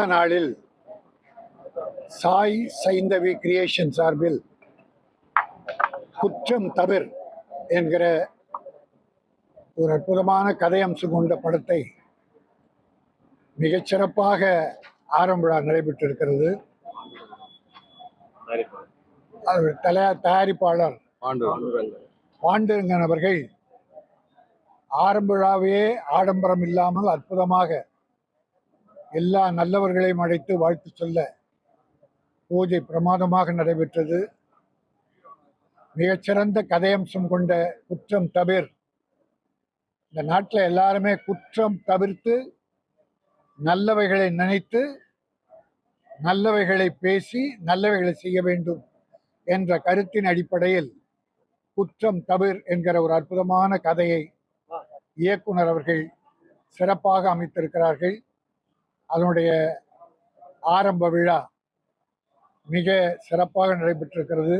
நல்ல நாளில் சாய் சைந்தவி கிரியேஷன் சார்பில் குற்றம் தவிர் என்கிற ஒரு அற்புதமான கதையம்சம் கொண்ட படத்தை மிகச்சிறப்பாக ஆரம்ப விழா நடைபெற்றிருக்கிறது. அது தயாரிப்பாளர் பாண்டுரங்கன் அவர்கள் ஆரம்ப விழாவையே ஆடம்பரம் இல்லாமல் அற்புதமாக எல்லா நல்லவர்களையும் அழைத்து வாழ்த்து சொல்ல பூஜை பிரமாதமாக நடைபெற்றது. மிகச்சிறந்த கதையம்சம் கொண்ட குற்றம் தவிர் இந்த நாட்டில் எல்லாருமே குற்றம் தவிர்த்து நல்லவைகளை நினைத்து நல்லவைகளை பேசி நல்லவைகளை செய்ய வேண்டும் என்ற கருத்தின் அடிப்படையில் குற்றம் தவிர் என்கிற ஒரு அற்புதமான கதையை இயக்குனர் அவர்கள் சிறப்பாக அமைத்திருக்கிறார்கள். அதனுடைய ஆரம்ப விழா மிக சிறப்பாக நடைபெற்றிருக்கிறது.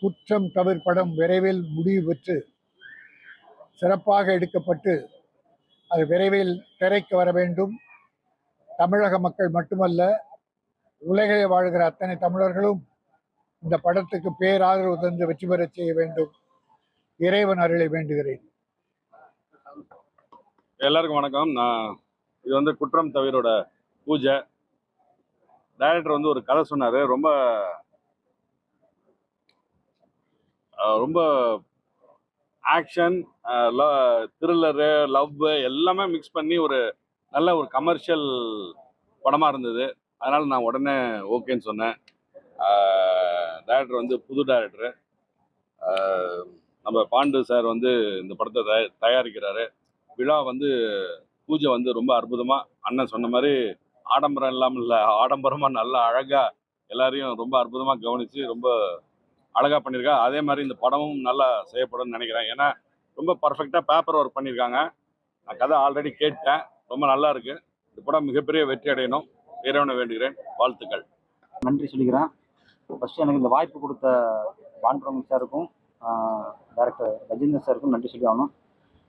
குற்றம் தவிர் படம் விரைவில் முடிவு பெற்று சிறப்பாக எடுக்கப்பட்டு அது விரைவில் திரைக்கு வர வேண்டும். தமிழக மக்கள் மட்டுமல்ல உலகிலே வாழ்கிற அத்தனை தமிழர்களும் இந்த படத்துக்கு பேராதரவு தந்து வெற்றி பெறச் செய்ய வேண்டும். இறைவன் அருளை வேண்டுகிறேன். எல்லாருக்கும் வணக்கம். நான் இது வந்து குற்றம் தவிரோட பூஜை. டைரக்டர் வந்து ஒரு கதை சொன்னார். ரொம்ப ரொம்ப ஆக்ஷன் த்ரில்லரு லவ் எல்லாமே மிக்ஸ் பண்ணி ஒரு நல்ல ஒரு கமர்ஷியல் படமாக இருந்தது. அதனால் நான் உடனே ஓகேன்னு சொன்னேன். டைரக்டர் வந்து புது டைரக்டரு நம்ம பாண்டு சார் வந்து இந்த படத்தை தயாரிக்கிறாரு. விழா வந்து பூஜை வந்து ரொம்ப அற்புதமாக அண்ணன் சொன்ன மாதிரி ஆடம்பரம் இல்லாமல் இல்லை ஆடம்பரமாக நல்லா அழகாக எல்லாரையும் ரொம்ப அற்புதமாக கவனித்து ரொம்ப அழகாக பண்ணியிருக்கா. அதே மாதிரி இந்த படமும் நல்லா செய்யப்படும்னு நினைக்கிறேன். ஏன்னா ரொம்ப பர்ஃபெக்டாக பேப்பர் ஒர்க் பண்ணியிருக்காங்க. நான் கதை ஆல்ரெடி கேட்டேன். ரொம்ப நல்லா இருக்கு. இந்த படம் மிகப்பெரிய வெற்றி அடையணும். இறைவனை வேண்டுகிறேன். வாழ்த்துக்கள். நன்றி சொல்லிக்கிறேன். ஃபஸ்ட்டு எனக்கு இந்த வாய்ப்பு கொடுத்த பாண்டுரங்க சாருக்கும் டேரக்டர் ரஜிந்தர் சாருக்கும் நன்றி சொல்லி ஆகணும்.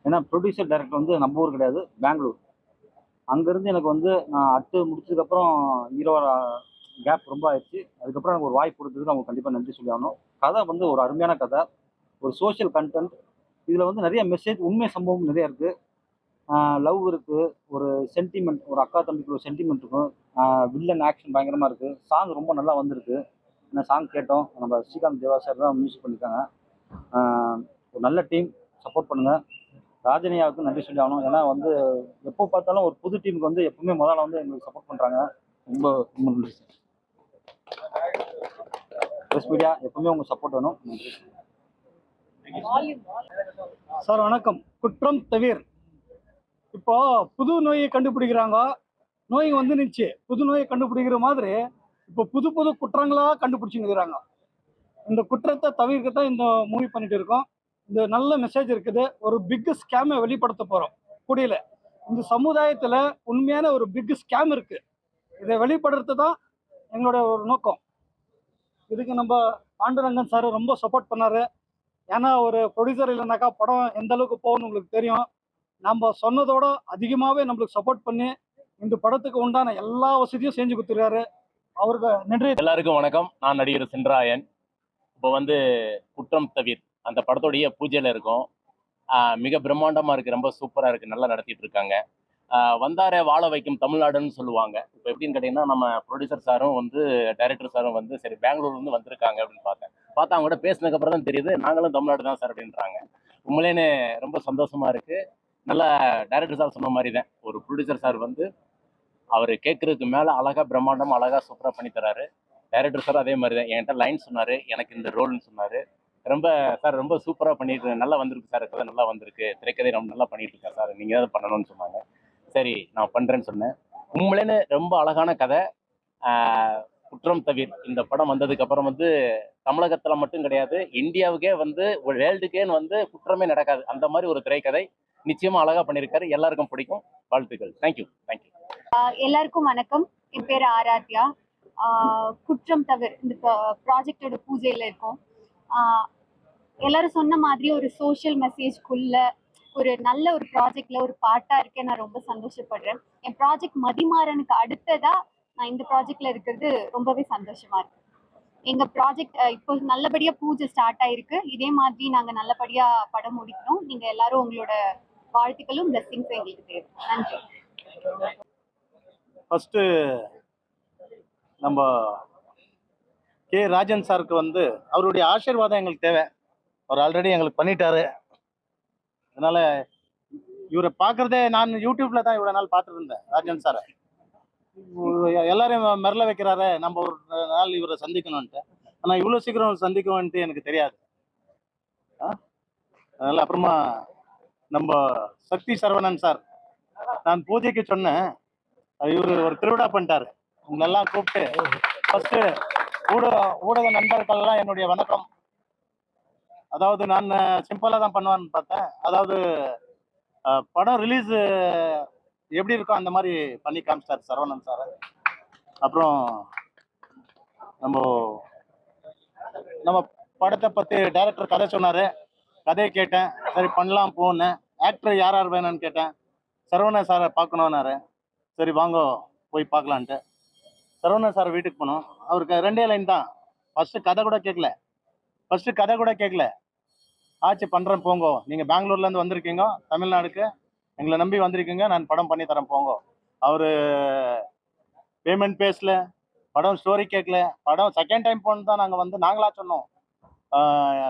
ஏன்னா ப்ரொடியூசர் டேரக்டர் வந்து நம்ம ஊர் கிடையாது பெங்களூர். அங்கேருந்து எனக்கு வந்து நான் அட்டு முடிச்சதுக்கப்புறம் ஹீரோ கேப் ரொம்ப ஆயிடுச்சு. அதுக்கப்புறம் எனக்கு ஒரு வாய்ப்பு கொடுத்ததுக்கு அவங்க கண்டிப்பாக நன்றி சொல்லி ஆகணும். கதை வந்து ஒரு அருமையான கதை ஒரு சோஷியல் கண்டென்ட் இதில் வந்து நிறைய மெசேஜ் உண்மை சம்பவம் நிறைய இருக்குது லவ் இருக்குது ஒரு சென்டிமெண்ட் ஒரு அக்கா தம்பிக்கு ஒரு சென்டிமெண்ட் இருக்கும். வில்லன் ஆக்ஷன் பயங்கரமாக இருக்குது சாங் ரொம்ப நல்லா வந்திருக்கு. என்ன சாங் கேட்டோம் நம்ம ஸ்ரீகாந்த் தேவா சார் தான் மியூசிக் பண்ணியிருக்காங்க ஒரு நல்ல டீம் சப்போர்ட் பண்ணுங்கள் ராஜனியாவுக்கு நன்றி சொல்லி ஆகணும். ஏன்னா வந்து எப்போ பார்த்தாலும் ஒரு புது டீமுக்கு வந்து எப்பவுமே முதல்ல வந்து எங்களுக்கு சப்போர்ட் பண்ணுறாங்க ரொம்ப ரொம்ப நன்றி சார். ப்ரெஸ் மீடியா எப்பவுமே உங்கள் சப்போர்ட் வேணும். நன்றி சார். வணக்கம். குற்றம் தவிர். இப்போ புது நோயை கண்டுபிடிக்கிறாங்க. நோய் வந்து நிச்சு புது நோயை கண்டுபிடிக்கிற மாதிரி இப்போ புது புது குற்றங்களாக கண்டுபிடிச்சுங்கிறாங்க இந்த குற்றத்தை தவிர்க்க தான் இந்த மூவி பண்ணிட்டு இருக்கோம். இந்த நல்ல மெசேஜ் இருக்குது. ஒரு பிக் ஸ்கேமை வெளிப்படுத்த போகிறோம் குடியில். இந்த சமுதாயத்தில் உண்மையான ஒரு பிக் ஸ்கேம் இருக்குது இதை வெளிப்படுறது தான் எங்களுடைய ஒரு நோக்கம். இதுக்கு நம்ம பாண்டுரங்கன் சார் ரொம்ப சப்போர்ட் பண்ணார். ஏன்னா ஒரு ப்ரொடியூசர் இல்லைனாக்கா படம் எந்த அளவுக்கு போகணும்னு உங்களுக்கு தெரியும். நம்ம சொன்னதோட அதிகமாகவே நம்மளுக்கு சப்போர்ட் பண்ணி இந்த படத்துக்கு உண்டான எல்லா வசதியும் செஞ்சு கொடுத்துருக்காரு. அவருக்கு நன்றி. எல்லாருக்கும் வணக்கம். நான் நடிகர் சென்றாயன். இப்போ வந்து குற்றம் தவிர். அந்த படத்தோடைய பூஜையில் இருக்கும். மிக பிரம்மாண்டமாக இருக்குது ரொம்ப சூப்பராக இருக்குது நல்லா நடத்திட்டு இருக்காங்க. வந்தாரே வாழ வைக்கும் தமிழ்நாடுன்னு சொல்லுவாங்க. இப்போ எப்படின்னு கேட்டிங்கன்னா நம்ம ப்ரொடியூசர் சாரும் வந்து டைரக்டர் சாரும் வந்து சரி பெங்களூர்லேருந்து வந்திருக்காங்க அப்படின்னு பார்த்தேன். பார்த்தா அவங்க கூட பேசினதுக்கப்புறம் தான் தெரியுது நாங்களும் தமிழ்நாடு தான் சார் அப்படின்றாங்க. உண்மையிலேனே ரொம்ப சந்தோஷமா இருக்குது நல்லா டைரக்டர் சார் சொன்ன மாதிரி தான். ஒரு ப்ரொடியூசர் சார் வந்து அவர் கேட்குறதுக்கு மேலே அழகாக பிரம்மாண்டம் அழகாக சூப்பராக பண்ணித்தராரு டைரக்டர் சார் அதே மாதிரி தான். என்கிட்ட லைன் சொன்னார் எனக்கு இந்த ரோல்னு சொன்னார். ரொம்ப சார் ரொம்ப சூப்பராக பண்ணிட்டு நல்லா வந்திருக்கு சார் கதை நல்லா வந்திருக்கு. திரைக்கதை ரொம்ப நல்லா பண்ணிட்டு இருக்கேன் சார் நீங்கள் ஏதாவது பண்ணணும்னு சொன்னாங்க. சரி நான் பண்ணுறேன்னு சொன்னேன். உண்மையிலேன்னு ரொம்ப அழகான கதை. குற்றம் தவிர். இந்த படம் வந்ததுக்கு அப்புறம் வந்து தமிழகத்தில் மட்டும் கிடையாது இந்தியாவுக்கே வந்து ஒரு வேர்ல்டுக்கேன்னு வந்து குற்றமே நடக்காது. அந்த மாதிரி ஒரு திரைக்கதை நிச்சயமா அழகா பண்ணியிருக்காரு. எல்லாருக்கும் பிடிக்கும். வாழ்த்துக்கள். தேங்க்யூ தேங்க்யூ எல்லாருக்கும் வணக்கம். என் பேர் ஆராத்யா. குற்றம் தவிர. இந்த ப்ராஜெக்டோட பூஜையில் இருக்கோம். எல்லாரும் சொன்ன மாதிரி ஒரு சோஷியல் மெசேஜ்க்குள்ள ஒரு நல்ல ஒரு ப்ராஜெக்ட்ல ஒரு பார்ட்டா இருக்க. நான் ரொம்ப சந்தோஷப்படுறேன். என் ப்ராஜெக்ட் மதிமாறனுக்கு அடுத்ததா நான் இந்த ப்ராஜெக்ட்ல இருக்கிறது ரொம்பவே சந்தோஷமா இருக்கு. எங்க ப்ராஜெக்ட் இப்போ நல்லபடியா பூஜை ஸ்டார்ட் ஆயிருக்கு. இதே மாதிரி நாங்க நல்லபடியா படம் முடிக்கணும். நீங்க எல்லாரும் உங்களோட வாழ்த்துக்களும் பிளெஸிங்ஸும் எங்களுக்கு தேவை. நன்றி. ஃபஸ்ட்டு நம்ம கே. ராஜன் சாருக்கு வந்து அவருடைய ஆசீர்வாதம் எங்களுக்கு தேவை. அவர் ஆல்ரெடி எங்களுக்கு பண்ணிட்டாரு. அதனால இவரை பார்க்கறதே நான் யூடியூப்ல தான் இவ்வளோ நாள் பார்த்துட்டு இருந்தேன் ராஜன் சாரை. எல்லாரையும் மிரள வைக்கிறாரு நம்ம ஒரு நாள் இவரை சந்திக்கணும்ன்ட்டு. ஆனால் இவ்வளோ சீக்கிரம் சந்திக்கணும்ன்ட்டு எனக்கு தெரியாது. ஆ? அதனால அப்புறமா நம்ம சக்தி சரவணன் சார் நான் பூஜைக்கு சொன்னேன் இவர் ஒரு திருவிழா பண்ணிட்டாரு. உங்களெல்லாம் கூப்பிட்டு ஃபர்ஸ்ட் ஊடக ஊடக நண்பர்கள்லாம் என்னுடைய வணக்கம். அதாவது நான் சிம்பிளாக தான் பண்ணுவான்னு பார்த்தேன். அதாவது படம் ரிலீஸ் எப்படி இருக்கோ அந்த மாதிரி பண்ணி காமிச்சிட்டார் சரவணன் சார். அப்புறம் நம்ம நம்ம படத்தை பற்றி டைரக்டர் கதை சொன்னார். கதையை கேட்டேன். சரி பண்ணலாம் போனேன். ஆக்டர் யார் யார் வேணும்னு கேட்டேன். சரவணன் சாரை பார்க்கணுன்னாரு சரி வாங்க போய் பார்க்கலான்ட்டு. சரவணன் சார் வீட்டுக்கு போனோம். அவருக்கு ரெண்டே லைன் தான். ஃபஸ்ட்டு கதை கூட கேட்கல. ஃபர்ஸ்ட் கதை கூட கேட்கல ஆச்சு பண்ணுறேன் போங்கோ. நீங்கள் பெங்களூர்லேருந்து வந்திருக்கீங்க தமிழ்நாடுக்கு. எங்களை நம்பி வந்திருக்கீங்க நான் படம் பண்ணி தரேன் போங்க. அவர் பேமெண்ட் பேசல படம் ஸ்டோரி கேட்கல படம் செகண்ட் டைம் போன தான் நாங்கள் வந்து நாங்களா சொன்னோம்.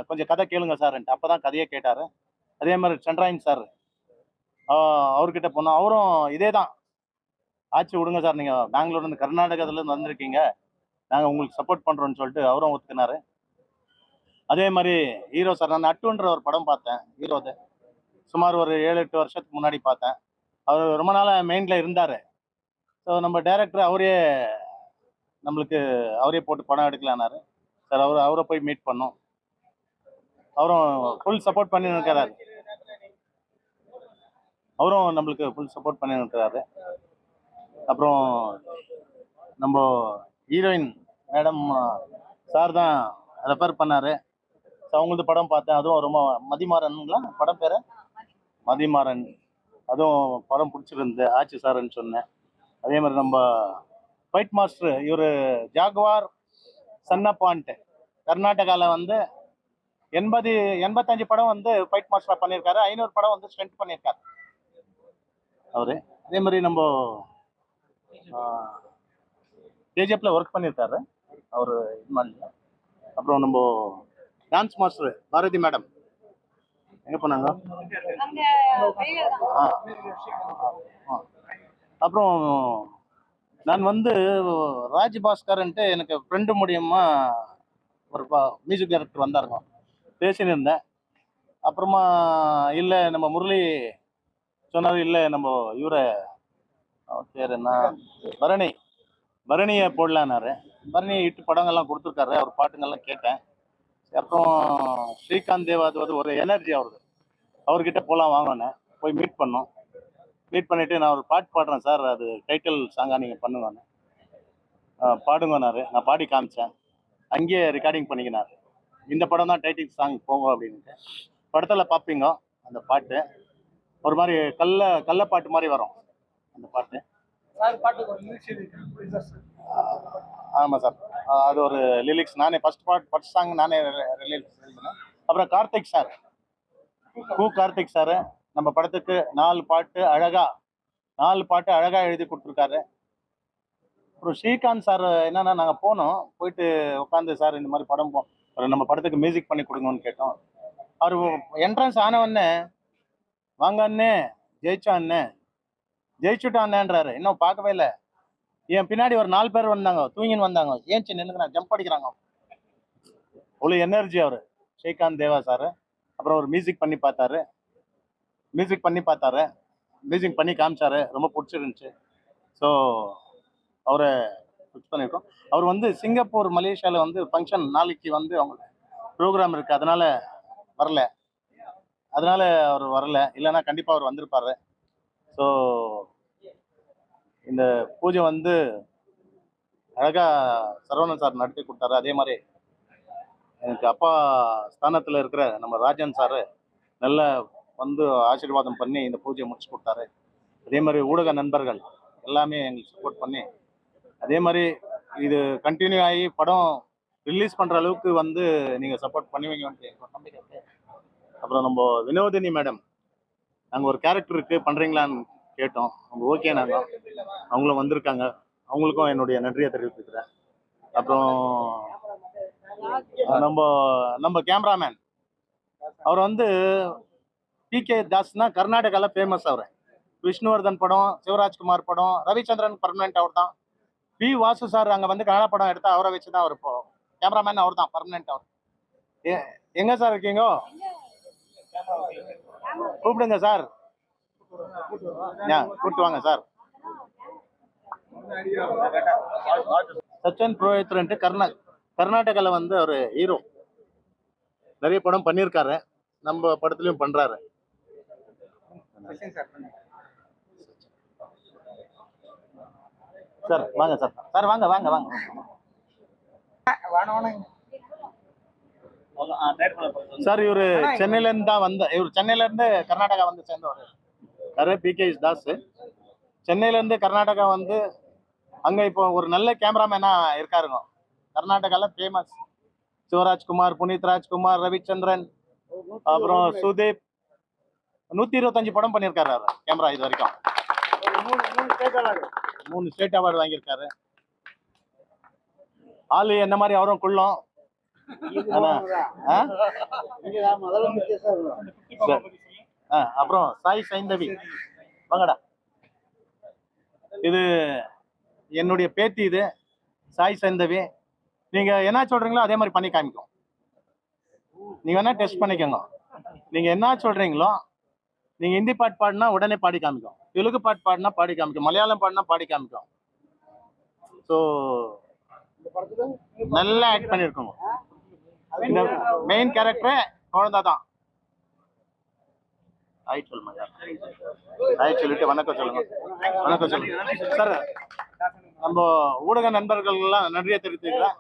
கொஞ்சம் கதை கேளுங்க சார்ன்ட்டு. அப்போ தான் கதையே கேட்டார். அதே மாதிரி சந்திராயன் சார். அவர்கிட்ட போனோம். அவரும் இதே தான் ஆச்சு விடுங்க சார். நீங்கள் பெங்களூர்லேருந்து கர்நாடகாவிலேருந்து வந்திருக்கீங்க. நாங்கள் உங்களுக்கு சப்போர்ட் பண்ணுறோன்னு சொல்லிட்டு அவரும் ஒத்துக்கினாரு. அதே மாதிரி ஹீரோ சார் நான் நட்டுன்ற ஒரு படம் பார்த்தேன் ஹீரோது சுமார் ஒரு ஏழு எட்டு வருஷத்துக்கு முன்னாடி பார்த்தேன். அவர் ரொம்ப நாளாக மெயினில் இருந்தார். ஸோ நம்ம டேரக்டர் அவரே நம்மளுக்கு அவரே போட்டு படம் எடுக்கலானாரு. சார் அவர் அவரை போய் மீட் பண்ணோம். அவரும் ஃபுல் சப்போர்ட் பண்ணி இருக்கிறாரு அவரும் நம்மளுக்கு ஃபுல் சப்போர்ட் பண்ணி இருக்கிறாரு அப்புறம் நம்ம ஹீரோயின் மேடம் சார் தான் ரெஃபர் பண்ணார். ஸோ அவங்களது படம் பார்த்தேன். அதுவும் ரொம்ப மதிமாறனுங்களா? படம் பேர? மதிமாறன். அதுவும் படம் பிடிச்சிருந்து ஆச்சு சார்ன்னு சொன்னேன். அதே மாதிரி நம்ம ஃபைட் மாஸ்டர் இவர் ஜாகுவார் சன்னப்பான்ட்டு. கர்நாடகாவில் வந்து எண்பது எண்பத்தஞ்சு படம் வந்து ஃபைட் மாஸ்டராக பண்ணியிருக்காரு. ஐநூறு படம் வந்து ஸ்ட்ரென்த் பண்ணியிருக்காரு. அவர். அதே மாதிரி நம்ம கேஜிஎஃப்ல ஒர்க் பண்ணியிருக்காரு. அவர் இது மாதிரி அப்புறம் நம்ம டான்ஸ் மாஸ்டர் பாரதி மேடம். எங்கே ஆ. ஆ. அப்புறம் நான் வந்து ராஜ் பாஸ்கர்ன்ட்டு எனக்கு ஃப்ரெண்டு மூலியமா ஒரு மியூசிக் டைரக்டர் வந்தாருங்க. பேசின்னு இருந்தேன் அப்புறமா இல்லை நம்ம முரளி சொன்னார் இல்லை நம்ம இவரை பேர் என்ன? பரணி. பரணியை போடலான்னாரு. பரணியை இட்டு படங்கள்லாம் கொடுத்துருக்காரு. அவர் பாட்டுங்கள்லாம் கேட்டேன். அப்புறம் ஸ்ரீகாந்த் தேவா அது வந்து ஒரு எனர்ஜி அவருக்கு. அவர்கிட்ட போகலாம் வாங்கினேன் போய் மீட் பண்ணோம். மீட் பண்ணிவிட்டு நான் ஒரு பாட்டு பாடுறேன் சார். அது டைட்டில் சாங்காக நீங்கள் பண்ணுங்கன்னு. பாடுங்கன்னாரு நான். பாடி காமிச்சேன். அங்கேயே ரெக்கார்டிங் பண்ணிக்கினார். இந்த படம் தான் டைட்டில் சாங் போங்க அப்படின்ட்டு. படத்தில் பார்ப்பீங்க அந்த பாட்டு. ஒரு மாதிரி கல்ல கள்ள பாட்டு மாதிரி வரும் அந்த பாட்டு. ஆமாம் சார். அது ஒரு லிரிக்ஸ் நானே ஃபர்ஸ்ட் பாட் ஃபர்ஸ்ட் சாங் நானே ரிலீஸ் எழுதினேன் அப்புறம் கார்த்திக் சார் கு கார்த்திக் சார் நம்ம படத்துக்கு நாலு பாட்டு அழகா நாலு பாட்டு அழகா எழுதி கொடுத்துருக்காரு. அப்புறம் ஸ்ரீகாந்த் சார் என்னன்னா நாங்கள் போனோம். போயிட்டு உட்காந்து சார் இந்த மாதிரி படம் போ நம்ம படத்துக்கு மியூசிக் பண்ணி கொடுங்கன்னு கேட்டோம். அவர் என்ட்ரன்ஸ் ஆனவொடனே வாங்க அண்ணே ஜெயிச்சா அண்ணே ஜெயிச்சுட்டா அண்ணேன்றாரு. இன்னும் பார்க்கவே இல்லை. என் பின்னாடி ஒரு நாலு பேர் வந்தாங்க தூங்கின்னு வந்தாங்க. ஏன்ச்சு நின்னுக்கு நான் ஜம்ப் அடிக்கிறாங்க. அவ்வளோ எனர்ஜி அவர். ஸ்ரீகாந்த் தேவா சார் அப்புறம் ஒரு மியூசிக் பண்ணி பார்த்தாரு. மியூசிக் பண்ணி பார்த்தாரு. மியூசிக் பண்ணி காமிச்சாரு. ரொம்ப பிடிச்சிருந்துச்சு. ஸோ அவரை ஃபிக்ஸ் பண்ணியிருக்கோம் அவர் வந்து சிங்கப்பூர் மலேசியாவில் வந்து ஃபங்க்ஷன் நாளைக்கு வந்து அவங்க ப்ரோக்ராம் இருக்குது அதனால் வரல. அதனால் அவர் வரல. இல்லைன்னா கண்டிப்பாக அவர் வந்திருப்பாரு. ஸோ இந்த பூஜை வந்து அழகா சரவணன் சார் நடத்தி கொடுத்தாரு. அதே மாதிரி எனக்கு அப்பா ஸ்தானத்தில் இருக்கிற நம்ம ராஜன் சார் நல்ல வந்து ஆசீர்வாதம் பண்ணி இந்த பூஜையை முடிச்சு கொடுத்தாரு. அதே மாதிரி ஊடக நண்பர்கள் எல்லாமே எங்களுக்கு சப்போர்ட் பண்ணி அதே மாதிரி இது கண்டினியூ ஆகி படம் ரிலீஸ் பண்ணுற அளவுக்கு வந்து நீங்கள் சப்போர்ட் பண்ணுவீங்கன்ட்டு எனக்கு நம்பிக்கை அப்புறம் நம்ம வினோதினி மேடம் நாங்கள் ஒரு கேரக்டருக்கு பண்ணுறீங்களான்னு கேட்டோம். அவங்க ஓகே நாங்கள் அவங்களும் வந்திருக்காங்க. அவங்களுக்கும் என்னுடைய நன்றியை தெரிவித்துக்கிறேன் அப்புறம் நம்ம நம்ம கேமராமேன் அவர் வந்து பி கே தாஸ்னா கர்நாடகாவில் ஃபேமஸ் அவர். விஷ்ணுவர்தன் படம் சிவராஜ்குமார் படம் ரவிச்சந்திரன் பர்மனெண்ட் அவர் தான். பி வாசு சார் அங்கே வந்து கன்னட படம் எடுத்தா அவரை வச்சு தான் அவர் இப்போ கேமராமேன் அவர் தான் பர்மனெண்ட் அவர். எ எங்கே சார் இருக்கீங்க? கூப்பிடுங்க சார். கூப்பிட்டு வாங்க சார். சச்சின் புரோஹித்ரன்ட்டு கர்நா கர்நாடகாவில் வந்து அவர் ஹீரோ நிறைய படம் பண்ணியிருக்காரு. நம்ம படத்துலையும் பண்ணுறாரு சார் வாங்க சார். சார் வாங்க வாங்க வாங்க. சார் இவரு சென்னையில இருந்து தான் வந்த இவர் சென்னையில இருந்து கர்நாடகா வந்து சேர்ந்தவர். யாரு பி கே தாஸ் சென்னையில இருந்து கர்நாடகா வந்து அங்க இப்போ ஒரு நல்ல கேமராமேனா இருக்காருங்க. கர்நாடகால ஃபேமஸ் சிவராஜ்குமார் புனித் ராஜ்குமார் ரவிச்சந்திரன் அப்புறம் சுதீப். நூத்தி இருபத்தஞ்சு படம் பண்ணியிருக்காரு அவர் கேமரா இது வரைக்கும். மூணு ஸ்டேட் அவார்டு வாங்கியிருக்காரு. ஆளு என்ன மாதிரி அவரும் குள்ளம். அப்புறம் சாய் சைந்தவி. வாங்கடா. இது என்னுடைய பேத்தி இது சாய் சைந்தவி. நீங்க என்ன சொல்றீங்களோ அதே மாதிரி பண்ணி காமிக்கும். நீங்க வேணா டெஸ்ட் பண்ணிக்கோங்க. நீங்க என்ன சொல்றீங்களோ நீங்க ஹிந்தி பாட்டு பாடினா உடனே பாடி காமிக்கும். தெலுங்கு பாட்டு பாடினா பாடி காமிக்கும். மலையாளம் பாடினா பாடி காமிக்கும். ஸோ நல்லா ஆக்ட் பண்ணியிருக்கோங்க இந்த மெயின் கேரக்டரே குழந்தை தான் ஆய் சொல்லுமா ஆய் சொல்லிட்டு வணக்கம் சொல்லுங்க. வணக்கம் சொல்லுங்க. சார் நம்ம ஊடக நண்பர்கள்லாம் நன்றியை தெரிவித்துக்கிறேன்.